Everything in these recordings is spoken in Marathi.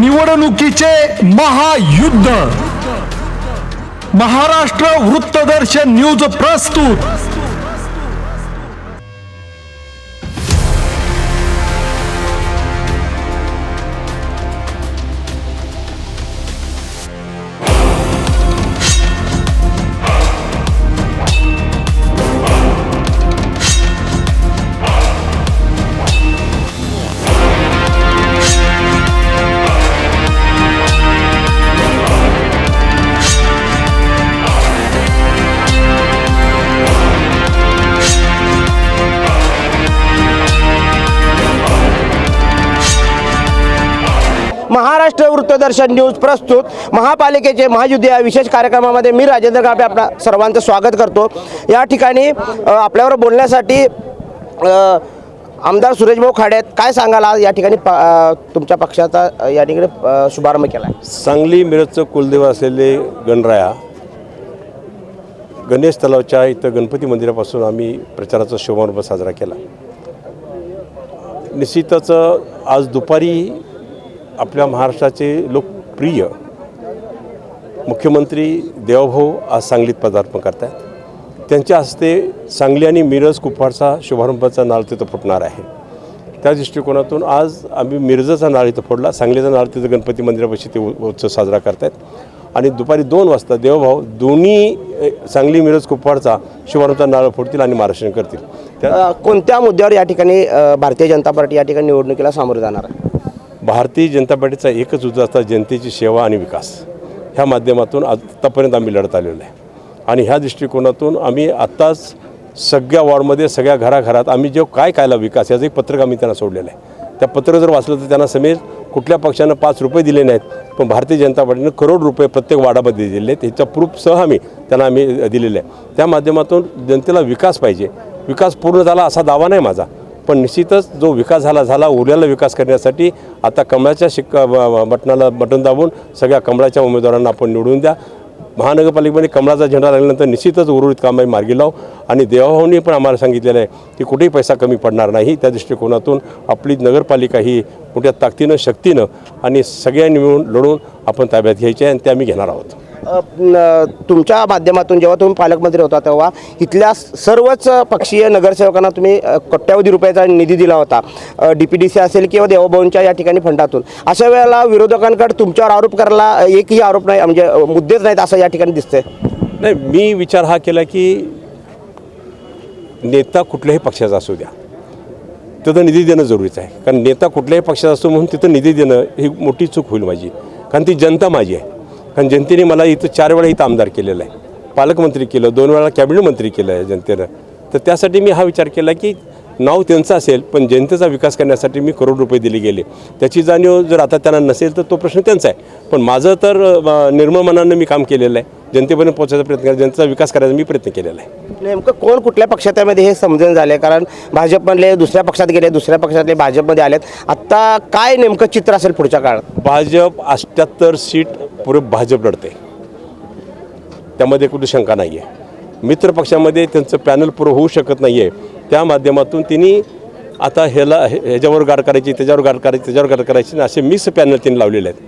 निवडणुकीचे महायुद्ध. महाराष्ट्र वृत्तदर्शन न्यूज प्रस्तुत. महाराष्ट्र वृत्तदर्शन न्यूज प्रस्तुत. महापालिकेचे महायुद्ध या विशेष कार्यक्रमामध्ये मी राजेंद्र गाबे आपल्या सर्वांचं स्वागत करतो. या ठिकाणी आपल्यावर बोलण्यासाठी आमदार सुरेशभाऊ खाड्यात काय सांगाल आज या ठिकाणी तुमच्या पक्षाचा या ठिकाणी शुभारंभ केला आहे सांगली मिरजचं कुलदेव असलेले गणराया गणेश तलावच्या इथं गणपती मंदिरापासून आम्ही प्रचाराचा शुभारंभ साजरा केला. निश्चितच आज दुपारी आपल्या महाराष्ट्राचे लोकप्रिय मुख्यमंत्री देवभाऊ आज सांगलीत पदार्पण करत आहेत त्यांच्या हस्ते सांगली आणि मिरज कुपवाडचा शुभारंभाचा नाळ तिथं फुटणार आहे. त्या दृष्टिकोनातून आज आम्ही मिरजचा नाळ इथं फोडला. सांगलीचा नाळ तिथं गणपती मंदिरापाशी ते उत्सव साजरा करतायत. आणि दुपारी दोन वाजता देवभाऊ दोन्ही सांगली मिरज कुपवाडचा शुभारंभचा नाळ फोडतील आणि मार्गदर्शन करतील. त्या कोणत्या मुद्द्यावर या ठिकाणी भारतीय जनता पार्टी या ठिकाणी निवडणुकीला सामोरं जाणार आहे? भारतीय जनता पार्टीचा एकच उद्देश असता जनतेची सेवा आणि विकास. ह्या माध्यमातून आत्तापर्यंत आम्ही लढत आलेलो आहे. आणि ह्या दृष्टिकोनातून आम्ही आत्ताच सगळ्या वॉर्डमध्ये सगळ्या घराघरात आम्ही जो काय कायला विकास याचं एक पत्रक आम्ही त्यांना सोडलेलं आहे. त्या पत्र जर वाचलं तर त्यांना समेज कुठल्या पक्षानं पाच रुपये दिले नाहीत पण भारतीय जनता पार्टीनं करोड रुपये प्रत्येक वार्डामध्ये दिलेले आहेत. ह्याच्या प्रूफसह आम्ही त्यांना आम्ही दिलेले आहे. त्या माध्यमातून जनतेला विकास पाहिजे. विकास पूर्ण झाला असा दावा नाही माझा. पण निश्चितच जो विकास झाला झाला उरलेला विकास करण्यासाठी आता कमळाच्या शिक्का ब- बटनाला बटन दाबून सगळ्या कमळाच्या उमेदवारांना आपण निवडून द्या. महानगरपालिकेमध्ये कमळाचा झेंडा लागल्यानंतर निश्चितच उर्वरित काम मार्गी लावू. आणि देवाभाऊनी पण आम्हाला सांगितलेलं आहे की कुठेही पैसा कमी पडणार नाही. त्या दृष्टिकोनातून आपली नगरपालिका ही मोठ्या ताकदीनं शक्तीनं आणि सगळ्यांनी मिळून लढून आपण ताब्यात घ्यायची आहे आणि ते आम्ही घेणार आहोत. तुमच्या माध्यमातून जेव्हा तुम्ही पालकमंत्री होता तेव्हा इथल्या सर्वच पक्षीय नगरसेवकांना तुम्ही कोट्यावधी रुपयाचा निधी दिला होता. डी पी डी सी असेल किंवा देवभाऊंच्या या ठिकाणी फंडातून. अशा वेळेला विरोधकांकडे तुमच्यावर आरोप करायला एकही आरोप नाही म्हणजे मुद्देच नाहीत असं या ठिकाणी दिसतंय? नाही मी विचार हा केला की नेता कुठल्याही पक्षाचा असू द्या. तिथं निधी देणं जरुरीचं आहे. कारण नेता कुठल्याही पक्षाचा असतो म्हणून तिथं निधी देणं ही मोठी चूक होईल माझी. कारण ती जनता माझी आहे. कारण जनतेने मला इथं चार वेळा इथं आमदार केलेलं आहे. पालकमंत्री केलं दोन वेळा कॅबिनेट मंत्री केलं आहे जनतेनं. तर त्यासाठी मी हा विचार केला की नाव त्यांचं असेल पण जनतेचा विकास करण्यासाठी मी करोड रुपये दिले गेले. त्याची जाणीव जर आता त्यांना नसेल तर तो प्रश्न त्यांचा आहे. पण माझं तर निर्मळ मनानं मी काम केलेलं आहे. जनतेपर्यंत पोहोचायचा प्रयत्न केला जनतेचा विकास करायचा मी प्रयत्न केलेला आहे. नेमकं कोण कुठल्या पक्षात आहे मध्ये हे समजून झाले कारण भाजपमधले दुसऱ्या पक्षात गेले दुसऱ्या पक्षातले भाजपमध्ये आलेत. आत्ता काय नेमकं चित्र असेल पुढच्या काळात? भाजप अष्ट्याहत्तर सीट पुरे भाजप लढते त्यामध्ये कुठे शंका नाही आहे मित्रपक्षामध्ये त्यांचं पॅनल पुरं होऊ शकत नाही आहे त्या माध्यमातून त्यांनी आता ह्याला हे- ह्याच्यावर गाड करायची त्याच्यावर गाड करायची त्याच्यावर गाड करायची असे मिक्स पॅनल त्यांनी लावलेले आहेत.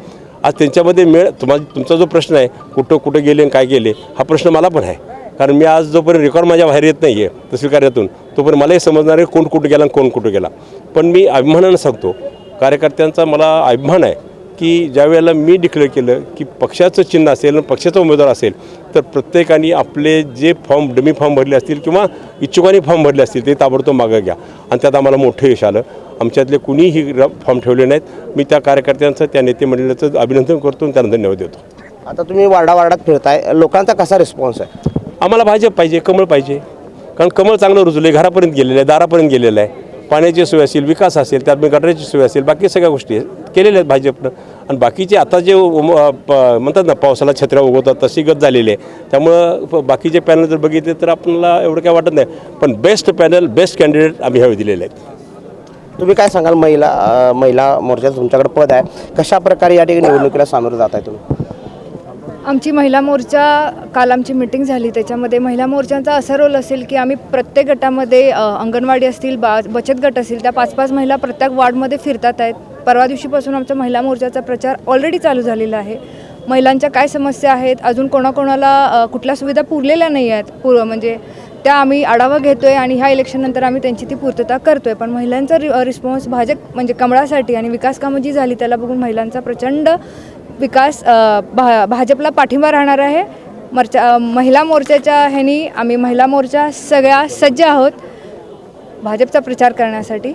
आज त्यांच्यामध्ये मेळ तुम्हाला तुमचा जो प्रश्न आहे कुठं कुठं गेले आणि काय गेले हा प्रश्न मला पण आहे. कारण मी आज जोपर्यंत रेकॉर्ड माझ्या बाहेर येत नाही आहे तहसील कार्यातून तोपर्यंत मलाही समजणार आहे कोण कुठं गेला आणि कोण कुठं गेला. पण मी अभिमानानं सांगतो कार्यकर्त्यांचा मला अभिमान आहे की ज्या वेळेला मी डिक्लेअर केलं की पक्षाचं चिन्ह असेल पक्षाचा उमेदवार असेल तर प्रत्येकाने आपले जे फॉर्म डमी फॉर्म भरले असतील किंवा इच्छुकांनी फॉर्म भरले असतील ते ताबडतोब मागं घ्या. आणि त्यात आम्हाला मोठं यश आलं. आमच्यातले कुणीही फॉर्म ठेवले नाहीत. मी त्या कार्यकर्त्यांचं त्या नेते मंडळाचं अभिनंदन करतो आणि त्यांना धन्यवाद देतो. आता तुम्ही वार्डा वार्डात फिरताय. लोकांचा कसा रिस्पॉन्स आहे? आम्हाला भाजप पाहिजे कमळ पाहिजे. कारण कमळ चांगलं रुजलं आहे घरापर्यंत गेलेलं आहे दारापर्यंत गेलेलं आहे. पाण्याची सोय असेल विकास असेल त्यात गटाराची सोय असेल बाकी सगळ्या गोष्टी. केलेल्या आहेत भाजपनं. आणि बाकीचे आता जे उम- प- म्हणतात ना पावसाला छत्र्या उगवतात तशी गत झालेली आहे. त्यामुळं बाकीचे पॅनल जर बघितले तर आपल्याला एवढं काय वाटत नाही. पण बेस्ट पॅनल बेस्ट कॅन्डिडेट आम्ही ह्यावेळी दिलेले आहेत. तुम्ही काय सांगाल? महिला महिला मोर्चाचं तुमच्याकडे पद आहे. कशा प्रकारे या ठिकाणी निवडणुकीला सामोरं जात आहे तुम्ही? आमची महिला मोर्चा काल आमची मिटिंग झाली त्याच्यामध्ये महिला मोर्चांचा असा रोल असेल की आम्ही प्रत्येक गटामध्ये अंगणवाडी असतील बा बचत गट असतील त्या पाच पाच महिला प्रत्येक वार्डमध्ये फिरतात आहेत. परवा दिवशीपासून आमचा महिला मोर्चाचा प्रचार ऑलरेडी चालू झालेला आहे. महिलांच्या काय समस्या आहेत? अजून कोणाकोणाला कुठल्या सुविधा पुरलेल्या नाही आहेत? पूर म्हणजे त्या आम्ही आढावा घेतो आहे आणि ह्या इलेक्शननंतर आम्ही त्यांची ती पूर्तता करतो आहे पण महिलांचा रि रिस्पॉन्स भाजप म्हणजे कमळासाठी आणि विकास कामं जी झाली त्याला बघून महिलांचा प्रचंड विकास भा भाजपला पाठिंबा राहणार आहे. मोर्चा महिला मोर्चाच्या ह्यानी आम्ही महिला मोर्चा सगळ्या सज्ज आहोत भाजपचा प्रचार करण्यासाठी.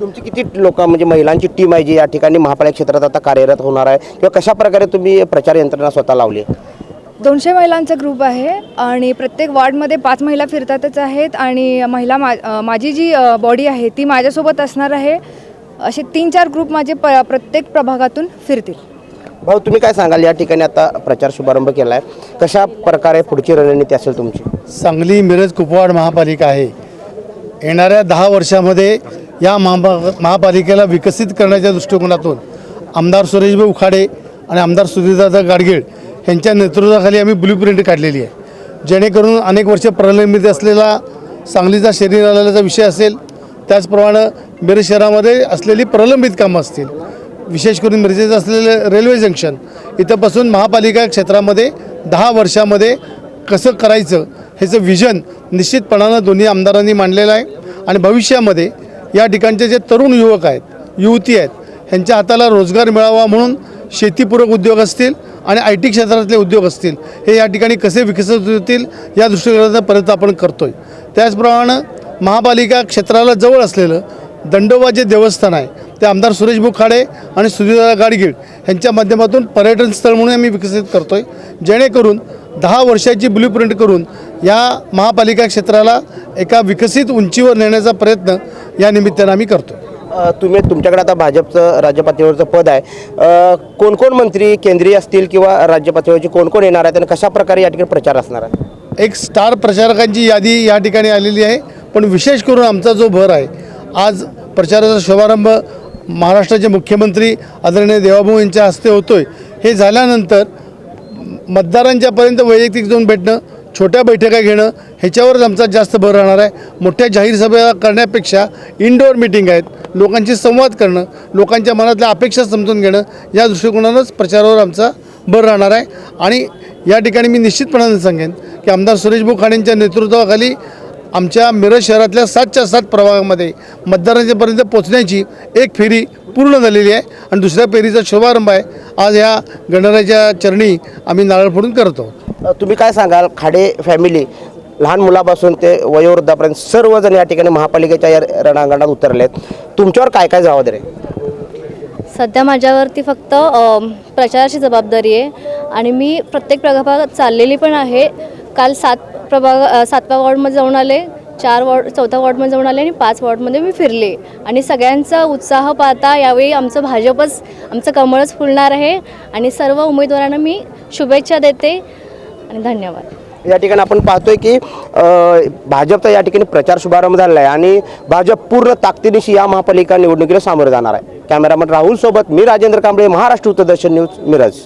तुमची किती लोक म्हणजे महिलांची टीम आहे जी या ठिकाणी महापालिका क्षेत्रात आता कार्यरत होणार आहे? किंवा कशा प्रकारे तुम्ही प्रचार यंत्रणा स्वतः लावली? दोनशे महिलांचा ग्रुप आहे आणि प्रत्येक वॉर्डमध्ये पाच महिला फिरतातच आहेत आणि महिला मा माझी जी बॉडी आहे ती माझ्यासोबत असणार आहे. असे तीन चार ग्रुप माझे प प्रत्येक प्रभागातून फिरतील. भाऊ तुम्ही काय सांगाल? या ठिकाणी आता प्रचार शुभारंभ केला आहे कशा प्रकारे पुढची रणनीती असेल तुमची? सांगली मिरज कुपवाड महापालिका आहे. येणाऱ्या दहा वर्षामध्ये या महा महापालिकेला विकसित करण्याच्या दृष्टिकोनातून आमदार सुरेशभाई उखाडे आणि आमदार सुधीरदादा गाडगीळ यांच्या नेतृत्वाखाली आम्ही ब्लू प्रिंट काढलेली आहे. जेणेकरून अनेक वर्ष प्रलंबित असलेला सांगलीचा शरीर आलेल्याचा विषय असेल त्याचप्रमाणे मिरज शहरामध्ये असलेली प्रलंबित कामं असतील. विशेष करून मिरजेचं असलेलं रेल्वे जंक्शन इथंपासून महापालिका क्षेत्रामध्ये दहा वर्षामध्ये कसं करायचं ह्याचं विजन निश्चितपणानं दोन्ही आमदारांनी मांडलेलं आहे. आणि भविष्यामध्ये या ठिकाणचे जे तरुण युवक आहेत युवती आहेत ह्यांच्या हाताला रोजगार मिळावा म्हणून शेतीपूरक उद्योग असतील आणि आय टी क्षेत्रातले उद्योग असतील हे या ठिकाणी कसे विकसित होतील या दृष्टिकोनाचा प्रयत्न आपण करतो आहे त्याचप्रमाणे महापालिका क्षेत्राला जवळ असलेलं दंडोबा जे देवस्थान आहे ते आमदार सुरेश खाडे आणि सुधीरदादा गाडगीळ यांच्या माध्यमातून पर्यटन स्थळ म्हणून आम्ही विकसित करतो आहे जेणेकरून दहा वर्षाची ब्ल्यू प्रिंट करून या महापालिका क्षेत्राला एका विकसित उंचीवर नेण्याचा प्रयत्न या निमित्तानं आम्ही करतो तुम्ही तुमच्याकडे आता भाजपचं राज्य पातळीवरचं पद आहे. अ, कोण कोण मंत्री केंद्रीय असतील किंवा राज्य पातळीवरचे कोण कोण येणार आहेत आणि कशा प्रकारे या ठिकाणी प्रचार असणार आहे एक स्टार प्रचारकांची यादी या ठिकाणी आलेली आहे पण विशेष करून आमचा जो भर आहे आज प्रचाराचा शुभारंभ महाराष्ट्राचे मुख्यमंत्री आदरणीय देवाभाऊ यांच्या हस्ते होतो आहे हे झाल्यानंतर मतदारांच्यापर्यंत वैयक्तिक जाऊन भेटणं छोट्या बैठका घेणं ह्याच्यावरच आमचा जास्त भर राहणार आहे. मोठ्या जाहीर सभा करण्यापेक्षा इनडोअर मिटिंग आहेत. लोकांशी संवाद करणं लोकांच्या मनातल्या अपेक्षा समजून घेणं या दृष्टिकोनानंच प्रचारावर आमचा भर राहणार आहे. आणि या ठिकाणी मी निश्चितपणाने सांगेन की आमदार सुरेश भाऊ खाणेंच्या नेतृत्वाखाली आमच्या मिरज शहरातल्या सातच्या सात प्रभागामध्ये मतदारांच्यापर्यंत पोचण्याची एक फेरी पूर्ण झालेली आहे आणि दुसऱ्या फेरीचा शुभारंभ आहे. आज ह्या गणरायाच्या चरणी आम्ही नारळ फोडून करत. तुम्ही काय सांगाल? खाडे फॅमिली लहान मुलापासून ते वयोवृद्धापर्यंत सर्वजण या ठिकाणी महापालिकेच्या या रणांगणात उतरले आहेत तुमच्यावर काय काय जबाबदारी आहे? सध्या माझ्यावरती फक्त प्रचाराची जबाबदारी आहे. आणि मी प्रत्येक प्रभागात चाललेली पण आहे. काल सात प्रभाग सातव्या वॉर्डमध्ये जाऊन आले चार वॉर्ड चौथ्या वॉर्डमध्ये जाऊन आले आणि पाच वॉर्डमध्ये मी फिरले. आणि सगळ्यांचा उत्साह पाहता यावेळी आमचं भाजपच आमचं कमळच फुलणार आहे. आणि सर्व उमेदवारांना मी शुभेच्छा देते आणि धन्यवाद. या ठिकाणी आपण पाहतोय की भाजपचा या ठिकाणी प्रचार शुभारंभ झालेला आहे आणि भाजप पूर्ण ताकदीनिशी या महापालिका निवडणुकीला सामोरं जाणार आहे. कॅमेरामन राहुल सोबत मी राजेंद्र कांबळे महाराष्ट्र उत्तरदर्शन न्यूज मिरज.